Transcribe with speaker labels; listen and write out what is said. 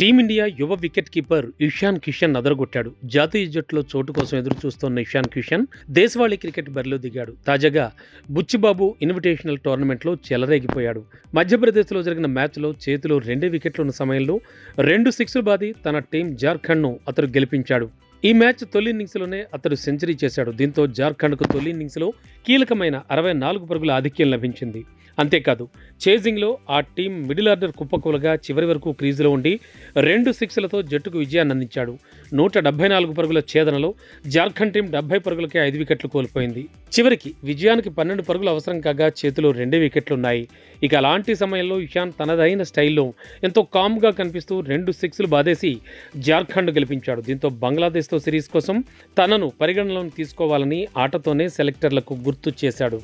Speaker 1: Team India యువ wicket keeper Ishan Kishan అదరగొట్టాడు. జాతీయ జట్టులో చోటు కోసం ఎదురు చూస్తున్న ఇషాన్ కిషన్ దేశవాళీ క్రికెట్ బరిలో దిగాడు. తాజాగా బుచ్చిబాబు ఇన్విటేషనల్ టోర్నమెంట్లో చెలరేగిపోయాడు. మధ్యప్రదేశ్లో జరిగిన మ్యాచ్లో చేతిలో రెండే వికెట్లు ఉన్న సమయంలో రెండు సిక్స్లు బాది తన టీం జార్ఖండ్ను అతడు గెలిపించాడు. ఈ మ్యాచ్ తొలి ఇన్నింగ్స్లోనే అతడు సెంచరీ చేశాడు. దీంతో జార్ఖండ్కు తొలి ఇన్నింగ్స్లో కీలకమైన అరవై నాలుగు పరుగుల ఆధిక్యం లభించింది. అంతేకాదు చేజింగ్లో ఆ టీం మిడిల్ ఆర్డర్ కుప్పకూలగా చివరి వరకు క్రీజులో ఉండి రెండు సిక్స్లతో జట్టుకు విజయాన్ని అందించాడు. నూట డెబ్బై నాలుగు పరుగుల ఛేదనలో జార్ఖండ్ టీం డెబ్బై పరుగులకే ఐదు వికెట్లు కోల్పోయింది. చివరికి విజయానికి పన్నెండు పరుగులు అవసరం కాగా చేతిలో రెండే వికెట్లున్నాయి. ఇక అలాంటి సమయంలో ఇషాన్ తనదైన స్టైల్లో ఎంతో కామ్గా కనిపిస్తూ రెండు సిక్స్లు బాధేసి జార్ఖండ్ గెలిపించాడు. దీంతో బంగ్లాదేశ్తో సిరీస్ కోసం తనను పరిగణలోకి తీసుకోవాలని ఆటతోనే సెలెక్టర్లకు గుర్తు చేశాడు.